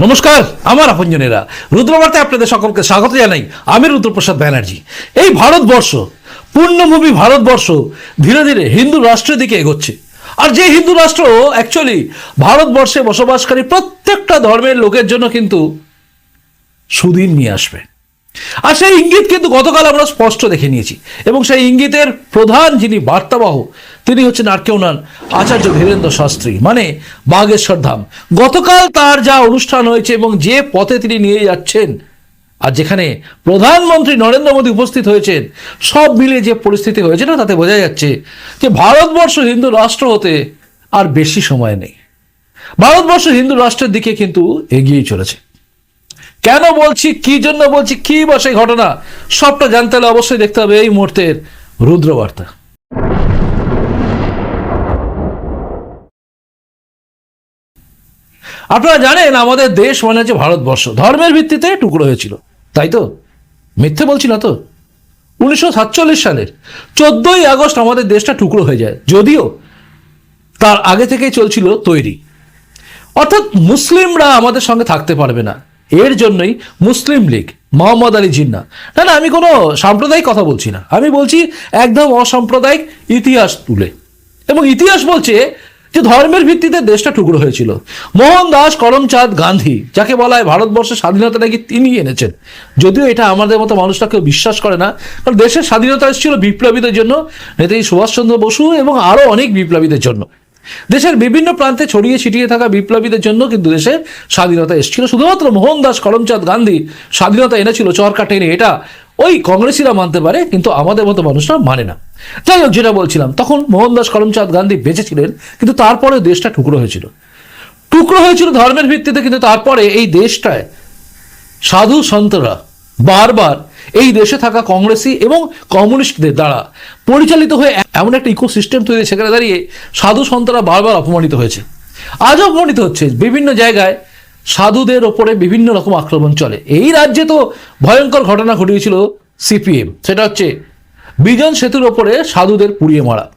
নমস্কার, আমার আপনজনেরা। রুদ্রবার্তায় আপনাদের সকলকে স্বাগত জানাই আমি রুদ্রপ্রসাদ ব্যানার্জি। এই ভারতবর্ষ, পূর্ণভূমি ভারতবর্ষ ধীরে ধীরে হিন্দু রাষ্ট্রের দিকে এগোচ্ছে। আর যে হিন্দু রাষ্ট্র অ্যাকচুয়ালি ভারতবর্ষে বসবাসকারী প্রত্যেকটা ধর্মের লোকের জন্য কিন্তু সুদিন নিয়ে আসবে। আর সেই ইঙ্গিত কিন্তু গতকাল আমরা স্পষ্ট দেখে নিয়েছি। এবং সেই ইঙ্গিতের প্রধান যিনি বার্তাবাহ তিনি হচ্ছেন আর কেউ নন আচার্য ধীরেন্দ্র শাস্ত্রী। মানে বাগেশ্বর ধাম। গতকাল তার যা অনুষ্ঠান হয়েছে এবং যে পথে তিনি নিয়ে যাচ্ছেন, আর যেখানে প্রধানমন্ত্রী নরেন্দ্র মোদী উপস্থিত হয়েছেন, সব মিলিয়ে যে পরিস্থিতি হয়েছে না, তাতে বোঝা যাচ্ছে যে ভারতবর্ষ হিন্দু রাষ্ট্র হতে আর বেশি সময় নেই। ভারতবর্ষ হিন্দু রাষ্ট্রের দিকে কিন্তু এগিয়েই চলেছে। কেন বলছি, কি জন্য বলছি, কি বা সেই ঘটনা, সবটা জানতে হলে অবশ্যই দেখতে হবে এই মুহূর্তের রুদ্রবার্তা। আপনারা জানেন, আমাদের দেশ মানে হচ্ছে ভারতবর্ষ। ধর্মের ভিত্তিতে টুকরো হয়েছিল। তাই তো? মিথ্যে বলছি না তো? উনিশশো সাতচল্লিশ সালের চোদ্দই আগস্ট আমাদের দেশটা টুকরো হয়ে যায়। যদিও তার আগে থেকেই চলছিল তৈরি। অর্থাৎ মুসলিমরা আমাদের সঙ্গে থাকতে পারবে না। এর জন্যই মুসলিম লীগ, মোহাম্মদ আলী জিন্না। না না, আমি কোনো সাম্প্রদায়িক কথা বলছি না। আমি বলছি একদম অসাম্প্রদায়িক ইতিহাস তুলে। এবং ইতিহাস বলছে যে ধর্মের ভিত্তিতে দেশটা টুকরো হয়েছিল। মোহনদাস করমচাঁদ গান্ধী, যাকে বলা হয় ভারতবর্ষের স্বাধীনতা নাকি তিনি এনেছেন। যদিও এটা আমাদের মতো মানুষরা কেউ বিশ্বাস করে না, কারণ দেশের স্বাধীনতা এসেছিল বিপ্লবীদের জন্য নেতাজি সুভাষচন্দ্র বসু এবং আরও অনেক বিপ্লবীদের জন্য। দেশের বিভিন্ন প্রান্তে ছড়িয়ে ছিটিয়ে থাকা বিপ্লবীদের জন্য কিন্তু দেশের স্বাধীনতা এসেছিল। শুধুমাত্র মোহনদাস করমচাঁদ গান্ধী স্বাধীনতা এনেছিল চরকা টেনে এটা ওই কংগ্রেসিরা মানতে পারে, কিন্তু আমাদের মতো মানুষরা মানে না। যাই হোক, যেটা বলছিলাম, তখন মোহনদাস করমচাঁদ গান্ধী বেঁচে ছিলেন, কিন্তু তারপরে দেশটা টুকরো হয়েছিল। টুকরো হয়েছিল ধর্মের ভিত্তিতে, কিন্তু তারপরে এই দেশটায় সাধু সন্তরা বারবার এই দেশে থাকা কংগ্রেসি এবং কমিউনিস্টদের দ্বারা পরিচালিত হয়ে এমন একটা ইকোসিস্টেম তৈরি, সেখানে দাঁড়িয়ে সাধু সন্তরা বারবার অপমানিত হয়েছে। আজও অপমানিত হচ্ছে, বিভিন্ন জায়গায় সাধুদের ওপরে বিভিন্ন রকম আক্রমণ চলে। এই রাজ্যে তো ভয়ঙ্কর ঘটনা ঘটিয়েছিল সিপিএম, সেটা হচ্ছে বিজন সেতুর ওপরে সাধুদের পুড়িয়ে মারা।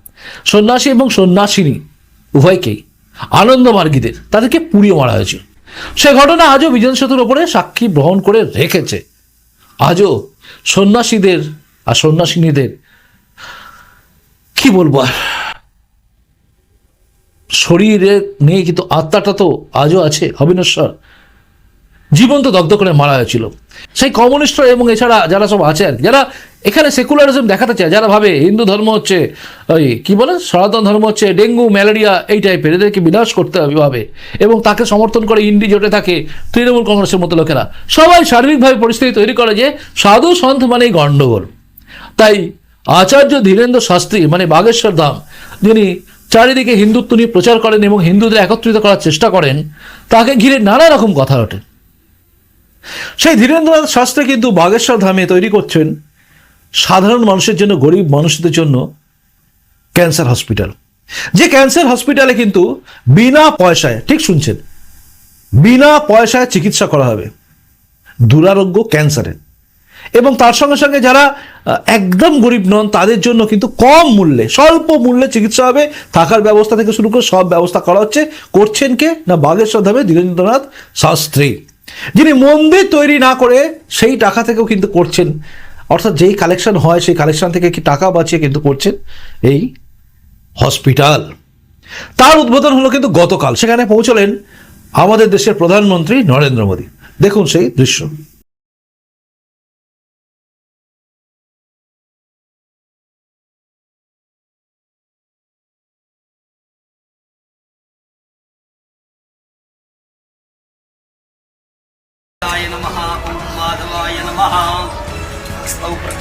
সন্ন্যাসী এবং সন্ন্যাসিনী উভয়কেই আনন্দমার্গীদের তাদেরকে পুড়িয়ে মারা হয়েছিল সে ঘটনা আজও বিজন সেতুর ওপরে সাক্ষী গ্রহণ করে রেখেছে। আজও সন্ন্যাসীদের আর সন্ন্যাসিনীদের কি বলব আর? শরীরে নেই কিন্তু আত্মাটা তো আজও আছে অবিনশ্বর জীবন্ত দগ্ধ করে মারা হয়েছিল। সেই কমিউনিস্টরা এবং এছাড়া যারা সব আছে আর যারা এখানে সেকুলারিজম দেখাতে চায়, যারা ভাবে হিন্দু ধর্ম হচ্ছে ওই কি বলে, সনাতন ধর্ম হচ্ছে ডেঙ্গু, ম্যালেরিয়া, এই টাইপের এদেরকে বিনাশ করতে হবে ভাবে। এবং তাকে সমর্থন করে ইন্ডি জোটে থাকে তৃণমূল কংগ্রেসের মতো লোকেরা। সবাই সার্বিকভাবে পরিস্থিতি তৈরি করে যে সাধু সন্ত মানেই গণ্ডগোল তাই আচার্য ধীরেন্দ্র শাস্ত্রী মানে বাগেশ্বর ধাম, যিনি চারিদিকে হিন্দুত্ব নিয়ে প্রচার করেন এবং হিন্দুদের একত্রিত করার চেষ্টা করেন, তাকে ঘিরে নানা রকম কথা ওঠে সেই ধীরেন্দ্রনাথ শাস্ত্রী কিন্তু বাগেশ্বর ধামে তৈরি করছেন। সাধারণ মানুষের জন্য, গরিব মানুষদের জন্য ক্যান্সার হসপিটাল যে ক্যান্সার হসপিটালে কিন্তু বিনা পয়সায়, ঠিক শুনছেন, বিনা পয়সায় চিকিৎসা করা হবে। দুরারোগ্য ক্যান্সারের এবং তার সঙ্গে সঙ্গে যারা একদম গরিব নন, তাদের জন্য কিন্তু কম মূল্যে, স্বল্প মূল্যে চিকিৎসা হবে। থাকার ব্যবস্থা থেকে শুরু করে সব ব্যবস্থা করা হচ্ছে। করছেন কে? না, বাগেশ্বর ধামে ধীরেন্দ্রনাথ শাস্ত্রী। যিনি মন্দির তৈরি না করে, সেই টাকা থেকেও কিন্তু করছেন। অর্থাৎ যেই কালেকশন হয়, সেই কালেকশন থেকে কি টাকা বাঁচিয়ে কিন্তু করছেন এই হসপিটাল তার উদ্বোধন হলো কিন্তু গতকাল। সেখানে পৌঁছলেন আমাদের দেশের প্রধানমন্ত্রী নরেন্দ্র মোদী। দেখুন সেই দৃশ্য।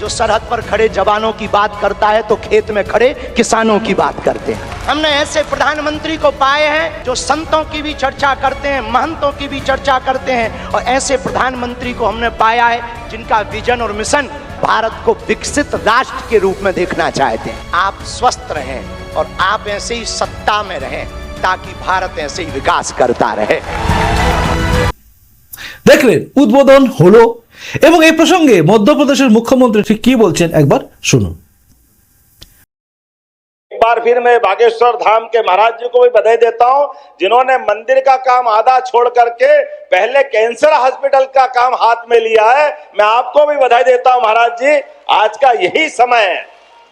जो सरहद पर खड़े जवानों की बात करता है तो खेत में खड़े किसानों की बात करते हैं हमने ऐसे प्रधानमंत्री को पाए हैं जो संतों की भी चर्चा करते हैं महंतों की भी चर्चा करते हैं और ऐसे प्रधानमंत्री को हमने पाया है जिनका विजन और मिशन भारत को विकसित राष्ट्र के रूप में देखना चाहते हैं आप स्वस्थ रहें और आप ऐसे ही सत्ता में रहें ताकि भारत ऐसे ही विकास करता रहे দেখলেন উদ্বোধন হলো এবং এই প্রসঙ্গে মধ্যপ্রদেশের মুখ্যমন্ত্রী ঠিক কি বলছেন একবার শুনুন एक बार फिर मैं बागेश्वर धाम के महाराज जी को भी बधाई देता हूं जिन्होंने मंदिर का काम आधा छोड़ करके पहले कैंसर हॉस्पिटल का काम हाथ में लिया है मैं आपको भी बधाई देता हूं महाराज जी आज का यही समय है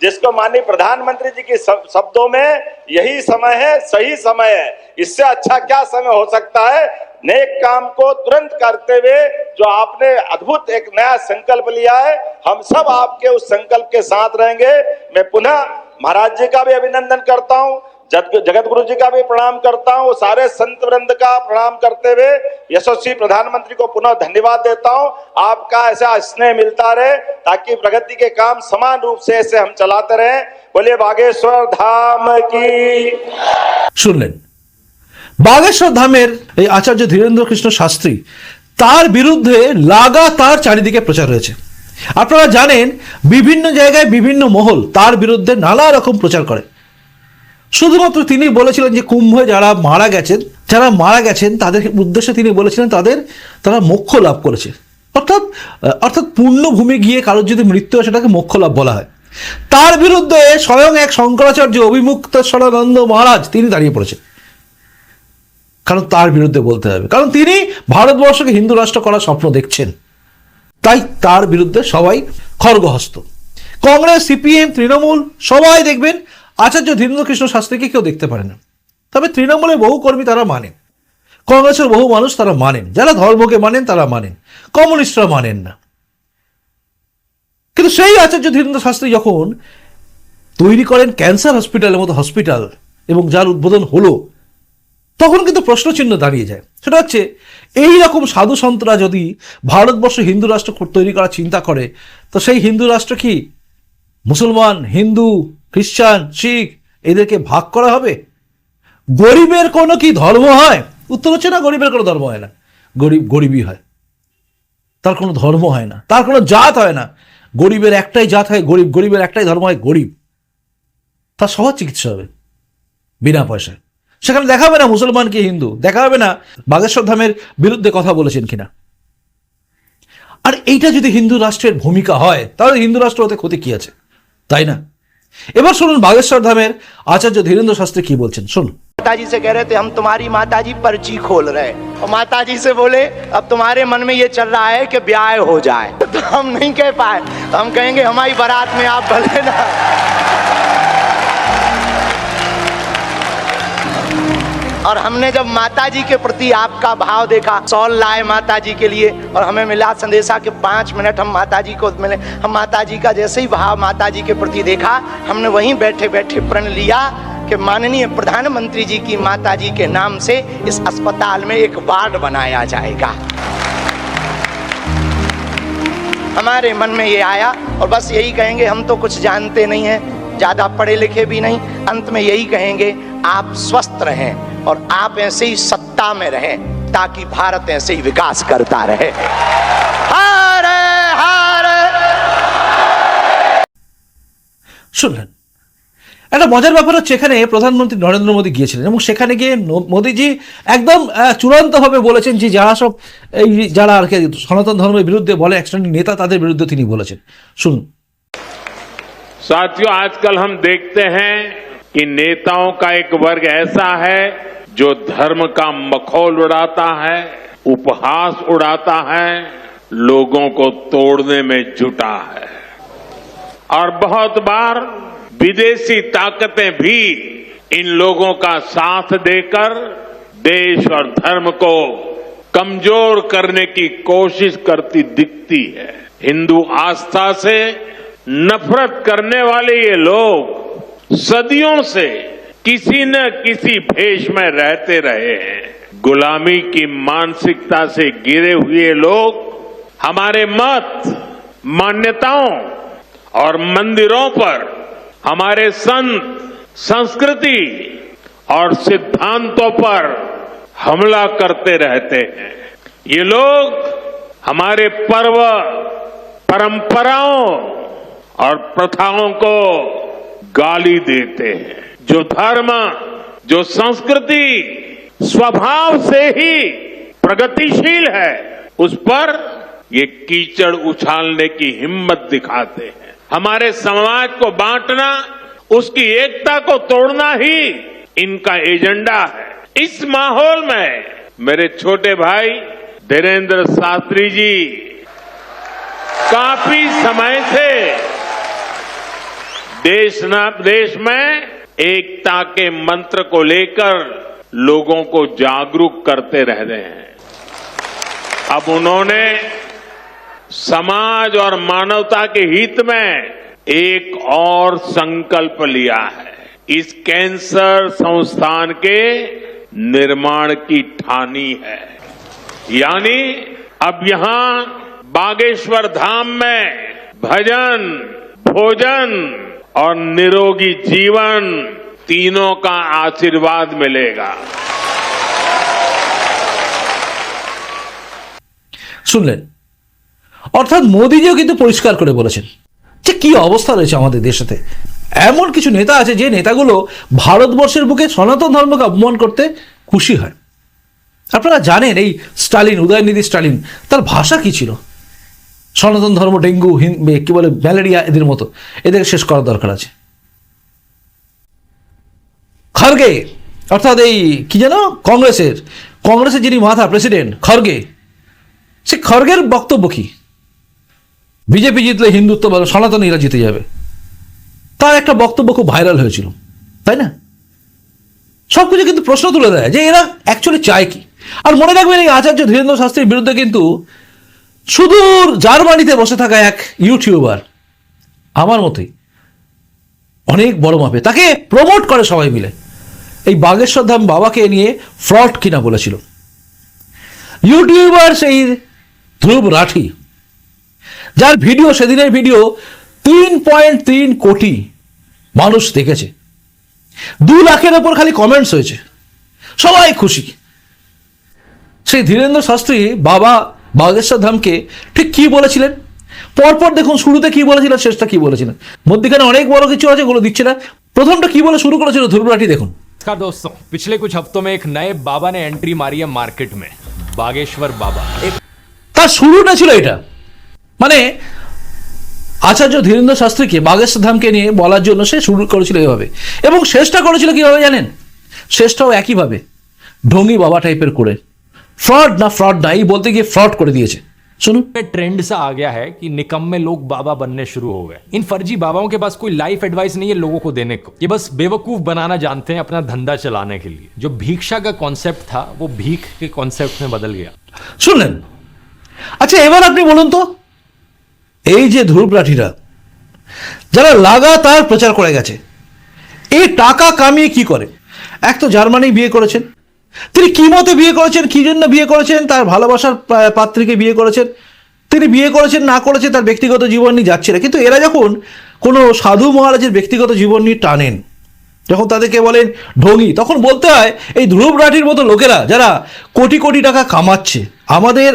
जिसको माननीय प्रधानमंत्री जी के शब- शब्दों में यही समय है सही समय है इससे अच्छा क्या समय हो सकता है नेक काम को तुरंत करते हुए जो आपने अद्भुत एक नया संकल्प लिया है, हम सब आपके उस संकल्प के साथ रहेंगे। मैं पुनः महाराज जी का भी अभिनंदन करता हूँ जगत गुरु जी का भी प्रणाम करता हूँ, सारे संत वृंद का प्रणाम करते हुए यशस्वी प्रधानमंत्री को पुनः धन्यवाद देता हूँ। आपका ऐसा स्नेह मिलता रहे ताकि प्रगति के काम समान रूप से ऐसे हम चलाते रहे। बोले बागेश्वर धाम की। सुन लें। বাগেশ্বর ধামের এই আচার্য ধীরেন্দ্র কৃষ্ণ শাস্ত্রী, তার বিরুদ্ধে লাগাতার চারিদিকে প্রচার হয়েছে। আপনারা জানেন, বিভিন্ন জায়গায় বিভিন্ন মহল তার বিরুদ্ধে নানা রকম প্রচার করে। শুধুমাত্র তিনি বলেছিলেন যে কুম্ভে যারা মারা গেছেন, যারা মারা গেছেন, তাদের উদ্দেশ্যে তিনি বলেছিলেন তাদের, তারা মোক্ষ লাভ করেছে। অর্থাৎ অর্থাৎ পূর্ণভূমি গিয়ে কারোর যদি মৃত্যু হয়, সেটাকে মোক্ষ লাভ বলা হয়। তার বিরুদ্ধে স্বয়ং এক শঙ্করাচার্য অভিমুক্তেশ্বরানন্দ মহারাজ তিনি দাঁড়িয়ে পড়েছেন। কারণ তার বিরুদ্ধে বলতে হবে। কারণ তিনি ভারতবর্ষকে হিন্দু রাষ্ট্র করার স্বপ্ন দেখছেন। তাই তার বিরুদ্ধে সবাই খড়গহস্ত। কংগ্রেস, সিপিএম, তৃণমূল সবাই দেখবেন আচার্য ধীরেন্দ্র কৃষ্ণ শাস্ত্রীকে কেউ দেখতে পারে না। তবে তৃণমূলের বহু কর্মী তারা মানেন। কংগ্রেসের বহু মানুষ তারা মানেন। যারা ধর্মকে মানেন তারা মানেন। কমিউনিস্টরা মানেন না। কিন্তু সেই আচার্য ধীরেন্দ্র শাস্ত্রী যখন তৈরি করেন ক্যান্সার হসপিটালের মতো হসপিটাল এবং যার উদ্বোধন হলো তখন কিন্তু প্রশ্নচিহ্ন দাঁড়িয়ে যায়। সেটা হচ্ছে এই রকম সাধু সন্তরা যদি ভারতবর্ষ হিন্দু রাষ্ট্র তৈরি করার চিন্তা করে, তো সেই হিন্দু রাষ্ট্র কি মুসলমান, হিন্দু, খ্রিস্টান, শিখ এদেরকে ভাগ করা হবে? গরিবের কোনো কি ধর্ম হয়? উত্তর হচ্ছে না, গরিবের কোনো ধর্ম হয় না। গরিব গরিবই হয়। তার কোনো ধর্ম হয় না। তার কোনো জাত হয় না। গরিবের একটাই জাত হয়, গরিব, গরিবের একটাই ধর্ম হয় গরিব। তার সহজ চিকিৎসা হবে, বিনা পয়সায়। সেখানে দেখা হবে না মুসলমান কি হিন্দু দেখা হবে না বাগেশ্বর ধামের বিরুদ্ধে কথা বলেছেন কিনা আর এইটা যদি হিন্দু রাষ্ট্রের ভূমিকা হয় তাহলে হিন্দু রাষ্ট্র হতে ক্ষতি কি আছে তাই না এবার শুনুন বাগেশ্বর ধামের আচার্য ধীরেন্দ্র শাস্ত্রী কি বলছেন শুনুন माता जी से कह रहे थे हम तुम्हारी माता जी पर्ची खोल रहे हैं। और माता जी से बोले अब तुम्हारे मन में ये चल रहा है कि ब्याह हो जाए तो हम नहीं कह पाए तो हम कहेंगे हमारी बारात में आप भले ना और हमने जब माता जी के प्रति आपका भाव देखा, सौल लाए माता जी के लिए और हमें मिला संदेशा के पाँच मिनट हम माता जी को मिले, हम माता जी का जैसे ही भाव माता जी के प्रति देखा, हमने वहीं बैठे बैठे प्रण लिया कि माननीय प्रधानमंत्री जी की माता जी के नाम से इस अस्पताल में एक वार्ड बनाया जाएगा। हमारे मन में ये आया और बस यही कहेंगे, हम तो कुछ जानते नहीं हैं, ज़्यादा पढ़े लिखे भी नहीं, अंत में यही कहेंगे, आप स्वस्थ रहें। और आप ऐसे ही सत्ता में रहें ताकि भारत ऐसे ही विकास करता रहे हर हर শুনলেন একটা মজার ব্যাপার হচ্ছে এখানে প্রধানমন্ত্রী নরেন্দ্র মোদী গিয়েছিলেন এবং সেখানে গিয়ে ন- মোদীজি একদম আহ, চূড়ান্তভাবে বলেছেন যে যারা সব এই যারা আর কি সনাতন ধর্মের বিরুদ্ধে বলে এক শ্রেণীর নেতা তাদের বিরুদ্ধে তিনি বলেছেন শুনুন साथियों आजकल हम देखते हैं कि नेताओं का एक वर्ग ऐसा है जो धर्म का मखौल उड़ाता है, उपहास उड़ाता है, लोगों को तोड़ने में जुटा है। और बहुत बार विदेशी ताकतें भी इन लोगों का साथ देकर देश और धर्म को कमज़ोर करने की कोशिश करती दिखती है। हिंदू आस्था से नफरत करने वाले ये लोग सदियों से किसी न किसी भेष में रहते रहे हैं। गुलामी की मानसिकता से गिरे हुए लोग हमारे मत, मान्यताओं और मंदिरों पर हमारे संत, संस्कृति और सिद्धांतों पर हमला करते रहते हैं। ये लोग हमारे पर्व, परंपराओं और प्रथाओं को गाली देते हैं। जो धर्म, जो संस्कृति स्वभाव से ही प्रगतिशील है, उस पर ये कीचड़ उछालने की हिम्मत दिखाते हैं। हमारे समाज को बांटना, उसकी एकता को तोड़ना ही इनका एजेंडा है। इस माहौल में मेरे छोटे भाई धीरेन्द्र शास्त्री जी, काफ़ी समय से देश न, देश में एकता के मंत्र को लेकर लोगों को जागरूक करते रह रहे हैं। अब उन्होंने समाज और मानवता के हित में एक और संकल्प लिया है। इस कैंसर संस्थान के निर्माण की ठानी है। यानी अब यहाँ बागेश्वर धाम में भजन, भोजन और निरोगी जीवन तीनों का आशीर्वाद मिलेगा শুনলেন অর্থাৎ মোদিজিও কিন্তু পরিষ্কার করে বলেছেন যে কি অবস্থা রয়েছে আমাদের দেশেতে এমন কিছু নেতা আছে যে নেতাগুলো ভারতবর্ষের বুকে সনাতন ধর্মকে অপমান করতে খুশি হয় আপনারা জানেন এই স্টালিন উদয়নিধি স্টালিন তার ভাষা কি ছিল সনাতন ধর্ম, ডেঙ্গু কি বলে, ম্যালেরিয়া এদের মতো। এদের শেষ করার দরকার আছে। খড়গে, অর্থাৎ এই কি যেন, কংগ্রেসের কংগ্রেসের যিনি মাথা, প্রেসিডেন্ট, খড়গে, সে খড়গের বক্তব্য কি? বিজেপি জিতলে হিন্দুত্ব বা সনাতনীরা জিতে যাবে। তার একটা বক্তব্য খুব ভাইরাল হয়েছিল, তাই না? সব কিছু কিন্তু প্রশ্ন তুলে দেয় যে এরা অ্যাকচুয়ালি চায় কি? আর মনে রাখবেন এই আচার্য ধীরেন্দ্র শাস্ত্রীর বিরুদ্ধে কিন্তু সুদূর জার্মানিতে বসে থাকা এক ইউটিউবার আমার মতোই অনেক বড় মাপে, তাকে প্রমোট করে সবাই মিলে। এই বাগেশ্বর ধাম বাবাকে নিয়ে ফ্রড কিনা বলেছিল। ইউটিউবার সেই ধ্রুব রাঠি, যার ভিডিও সেদিনের ভিডিও তিন পয়েন্ট তিন কোটি মানুষ দেখেছে। দু লাখের ওপর খালি কমেন্টস হয়েছে। সবাই খুশি। সেই ধীরেন্দ্র শাস্ত্রী বাবা বাগেশ্বর ধামকে ঠিক কি বলেছিলেন পরপর দেখুন শুরুতে কি বলেছিলেন শেষটা কি বলেছিলেন মধ্যখানে অনেক বড় কিছু আছে ওগুলো দিচ্ছে না প্রথমটা কি বলে শুরু করেছিল ধ্রুব রাঠি দেখুন नमस्कार दोस्तों पिछले कुछ हफ्तों में एक नए बाबा ने एंट्री मारी है मार्केट में बागेश्वर बाबा एक তার শুরুটা ছিল এটা মানে আচার্য ধীরেন্দ্র শাস্ত্রীকে বাগেশ্বর ধামকে নিয়ে বলার জন্য সে শুরু করেছিল এভাবে এবং শেষটা করেছিল কিভাবে জানেন শেষটাও একইভাবে ঢঙ্গি বাবা টাইপের করে ফ্রড না ফ্রড না এই বলতে গিয়ে ফ্রড করে দিয়েছে শুনুন ट्रेंड सा आ गया है कि निकम्मे लोग बाबा बनने शुरू हो गए इन फर्जी बाबाओं के पास कोई लाइफ एडवाइस नहीं है लोगों को देने को ये बस बेवकूफ बनाना जानते हैं अपना धंधा चलाने के लिए जो भिक्षा का कॉन्सेप्ट था वो भीख के कॉन्सेप्ट में बदल गया শুনলেন আচ্ছা এবার আপনি বলুন তো এই যে ধ্রুব রাঠিরা যারা লাগাতার প্রচার করে গেছে এই টাকা কামিয়ে কি করে এক তো জার্মানি বিয়ে করেছেন তিনি কি মতে বিয়ে করেছেন, কি জন্য বিয়ে করেছেন, তার ভালোবাসার পাত্রীকে বিয়ে করেছেন? তিনি বিয়ে করেছেন, না করেছেন, তার ব্যক্তিগত জীবন নিয়ে যাচ্ছে না। কিন্তু এরা যখন কোনো সাধু মহারাজের ব্যক্তিগত জীবন নিয়ে টানেন, যখন তাদেরকে বলেন ঢঙ্গি তখন বলতে হয়, এই ধ্রুব রাঠির মতো লোকেরা, যারা কোটি কোটি টাকা কামাচ্ছে, আমাদের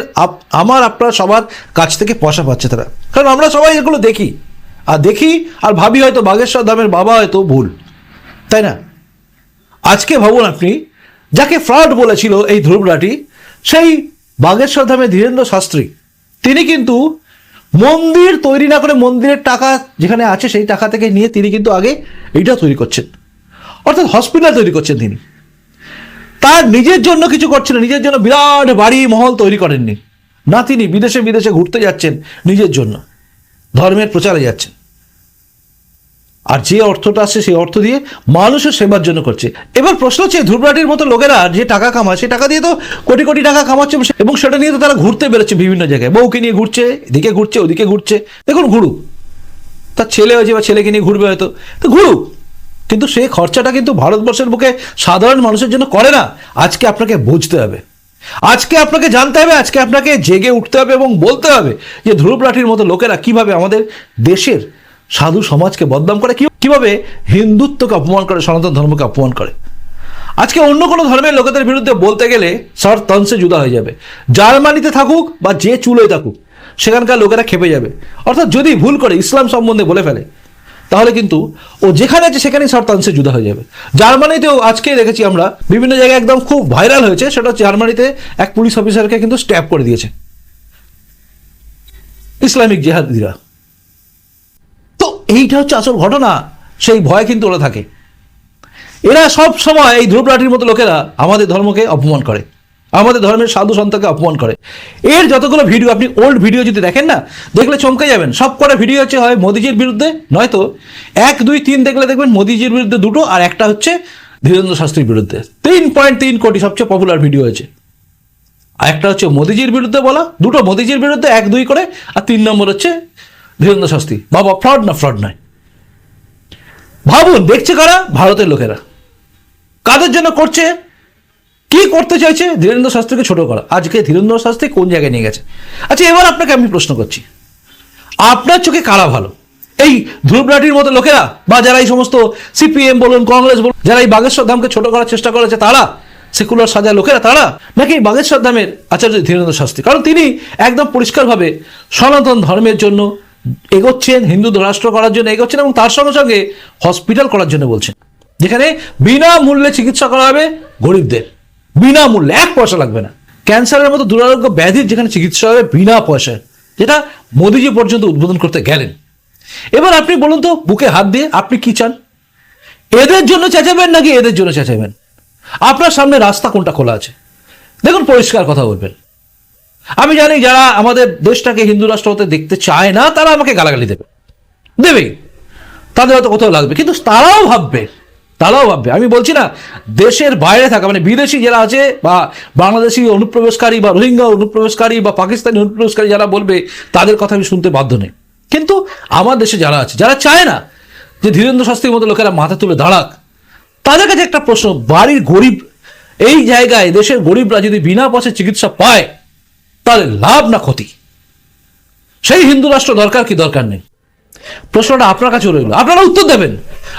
আমার আপনার সবার কাছ থেকে পয়সা পাচ্ছে তারা। কারণ আমরা সবাই এগুলো দেখি, আর দেখি, আর ভাবি হয়তো বাগেশ্বর ধামের বাবা হয়তো ভুল, তাই না? আজকে ভাবুন আপনি যাকে ফ্রড বলেছিল এই ধ্রুব রাঠি সেই বাগেশ্বর ধামে ধীরেন্দ্র শাস্ত্রী। তিনি কিন্তু মন্দির তৈরি না করে মন্দিরের টাকা যেখানে আছে সেই টাকা থেকে নিয়ে তিনি কিন্তু আগে এইটা তৈরি করছেন। অর্থাৎ হসপিটাল তৈরি করছেন তিনি। তার নিজের জন্য কিছু করছেন নিজের জন্য বিরাট বাড়ি, মহল তৈরি করেননি। না তিনি বিদেশে বিদেশে ঘুরতে যাচ্ছেন নিজের জন্য। ধর্মের প্রচারে যাচ্ছেন। আর যে অর্থটা আসছে সেই অর্থ দিয়ে মানুষের সেবার জন্য করছে। এবার প্রশ্ন হচ্ছে, ধ্রুবরাটির মতো লোকেরা যে টাকা কামায় সেই টাকা দিয়ে তো কোটি কোটি টাকা কামাচ্ছে, এবং সেটা নিয়ে তো তারা ঘুরতে বেরোচ্ছে বিভিন্ন জায়গায়। বউকে নিয়ে ঘুরছে, এদিকে ঘুরছে, ওদিকে ঘুরছে। দেখুন, ঘুরুক। তার ছেলে হয়েছে বা ছেলেকে নিয়ে ঘুরবে হয়তো। তো ঘুরুক। কিন্তু সেই খরচাটা কিন্তু ভারতবর্ষের বুকে সাধারণ মানুষের জন্য করে না। আজকে আপনাকে বুঝতে হবে। আজকে আপনাকে জানতে হবে, আজকে আপনাকে জেগে উঠতে হবে এবং বলতে হবে যে ধ্রুব রাঠির মতো লোকেরা কীভাবে আমাদের দেশের সাধু সমাজকে বদনাম করে কীভাবে হিন্দুত্বকে অপমান করে, সনাতন ধর্মকে অপমান করে? আজকে অন্য কোনো ধর্মের লোকেদের বিরুদ্ধে বলতে গেলে সর তনসে জুদা হয়ে যাবে। জার্মানিতে থাকুক বা যে চুলোয় থাকুক, সেখানকার লোকেরা খেপে যাবে। অর্থাৎ যদি ভুল করে ইসলাম সম্বন্ধে বলে ফেলে, তাহলে কিন্তু ও যেখানে আছে সেখানেই শর্তাংশে জুদা হয়ে যাবে। জার্মানিতেও আজকে দেখেছি আমরা, বিভিন্ন জায়গায় একদম খুব ভাইরাল হয়েছে, সেটা হচ্ছে জার্মানিতে এক পুলিশ অফিসারকে কিন্তু স্ট্যাপ করে দিয়েছে। ইসলামিক জেহাদিরা। এইটা হচ্ছে আসল ঘটনা, সেই ভয় কিন্তু ওরা থাকে। এরা সব সময় এই ধ্রুবরাটির মতো লোকেরা আমাদের ধর্মকে অপমান করে, আমাদের ধর্মের সাধু সন্তকে অপমান করে। এর যতগুলো ভিডিও, আপনি ওল্ড ভিডিও যদি দেখেন না, দেখলে চমকে যাবেন। সব কটা ভিডিও হচ্ছে হয় মোদিজির বিরুদ্ধে, নয়তো এক, দুই, তিন দেখলে দেখবেন মোদিজির বিরুদ্ধে দুটো আর একটা হচ্ছে ধীরেন্দ্র শাস্ত্রীর বিরুদ্ধে। তিন পয়েন্ট তিন কোটি সবচেয়ে পপুলার ভিডিও হয়েছে। আর একটা হচ্ছে মোদিজির বিরুদ্ধে বলা, দুটো মোদিজির বিরুদ্ধে এক, দুই করে, আর তিন নম্বর হচ্ছে ধীরেন্দ্র শাস্তি বাবা, ফ্রড না ফ্রড নয়। ভাবুন, দেখছে কারা? ভারতের লোকেরা। কাদের জন্য করছে? কি করতে চাইছে? ধীরেন্দ্র শাস্ত্রীকে ছোট করা। আজকে ধীরেন্দ্র শাস্ত্রী কোন জায়গায় নিয়ে গেছে? আচ্ছা এবার আপনাকে আমি প্রশ্ন করছি। আপনার চোখে কারা ভালো? এই ধ্রুবরাটির মতো লোকেরা, বা যারা এই সমস্ত সিপিএম বলুন, কংগ্রেস বলুন, যারা এই বাগেশ্বর ধামকে ছোট করার চেষ্টা করেছে, তারা? সেকুলার সাজা লোকেরা, তারা? নাকি বাগেশ্বর ধামের আচার্য ধীরেন্দ্র শাস্ত্রী? কারণ তিনি একদম পরিষ্কারভাবে সনাতন ধর্মের জন্য এগোচ্ছেন হিন্দু রাষ্ট্র করার জন্য এগোচ্ছেন এবং তার সঙ্গে সঙ্গে হসপিটাল করার জন্য বলছেন। যেখানে বিনামূল্যে চিকিৎসা করা হবে গরিবদের। বিনামূল্যে, এক পয়সা লাগবে না। ক্যান্সারের মতো দুরারোগ্য ব্যাধির যেখানে চিকিৎসা হবে বিনা পয়সায়, যেটা মোদিজি পর্যন্ত উদ্বোধন করতে গেলেন। এবার আপনি বলুন তো, বুকে হাত দিয়ে আপনি কি চান? এদের জন্য চেঁচাবেন নাকি এদের জন্য চেঁচাবেন? আপনার সামনে রাস্তা কোনটা খোলা আছে? দেখুন, পরিষ্কার কথা বলবেন। আমি জানি যারা আমাদের দেশটাকে হিন্দু রাষ্ট্র হতে দেখতে চায় না, তারা আমাকে গালাগালি দেবে। দেবেই। তাদের হয়তো কোথাও লাগবে। কিন্তু তারাও ভাববে তারাও ভাববে। আমি বলছি না, দেশের বাইরে থাকা মানে বিদেশি যারা আছে বা বাংলাদেশি অনুপ্রবেশকারী বা রোহিঙ্গা অনুপ্রবেশকারী বা পাকিস্তানি অনুপ্রবেশকারী যারা বলবে, তাদের কথা আমি শুনতে বাধ্য নেই। কিন্তু আমার দেশে যারা আছে, যারা চায় না যে ধীরেন্দ্র শাস্ত্রীর মতো লোকেরা মাথা তুলে দাঁড়াক তাদের কাছে একটা প্রশ্ন, বাড়ির গরিব, এই জায়গায় দেশের গরিবরা যদি বিনা পয়সায় চিকিৎসা পায় তাহলে লাভ না ক্ষতি? সেই হিন্দু রাষ্ট্র দরকার কি, দরকার নেই? প্রশ্নটা আপনার কাছে রইল। আপনারা উত্তর দেবেন।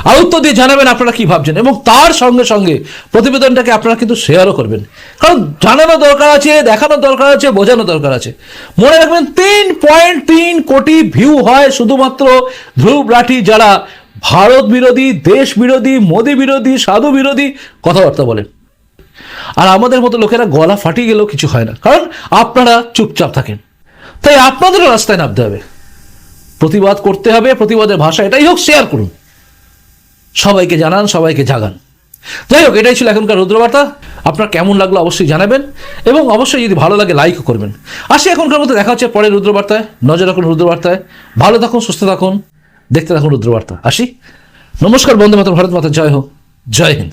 আর উত্তর দিয়ে জানাবেন আপনারা কি ভাবছেন। এবং তার সঙ্গে সঙ্গে প্রতিবেদনটাকে আপনারা কিন্তু শেয়ারও করবেন। কারণ জানানো দরকার আছে, দেখানো দরকার আছে, বোঝানো দরকার আছে। মনে রাখবেন, তিন পয়েন্ট তিন কোটি ভিউ হয় শুধুমাত্র ধ্রুব রাঠি যারা ভারত বিরোধী, দেশ বিরোধী, মোদী বিরোধী, সাধু বিরোধী কথাবার্তা বলেন। আর আমাদের মতো লোকেরা গলা ফাটিয়ে গেলেও কিছু হয় না। কারণ আপনারা চুপচাপ থাকেন। তাই আপনাদেরও রাস্তায় নামতে হবে। প্রতিবাদ করতে হবে, প্রতিবাদের ভাষা এটাই হোক শেয়ার করুন। সবাইকে জানান, সবাইকে জাগান। যাই হোক, এটাই ছিল এখনকার রুদ্রবার্তা। আপনার কেমন লাগল অবশ্যই জানাবেন। এবং অবশ্যই যদি ভালো লাগে লাইকও করবেন। আসি এখনকার মতো, দেখা হচ্ছে পরের রুদ্রবার্তায়। নজর রাখুন রুদ্রবার্তায়। ভালো থাকুন, সুস্থ থাকুন। দেখতে থাকুন রুদ্রবার্তা। আসি। নমস্কার বন্ধু মাতা ভারত মাতা, জয় হোক। জয় হিন্দ।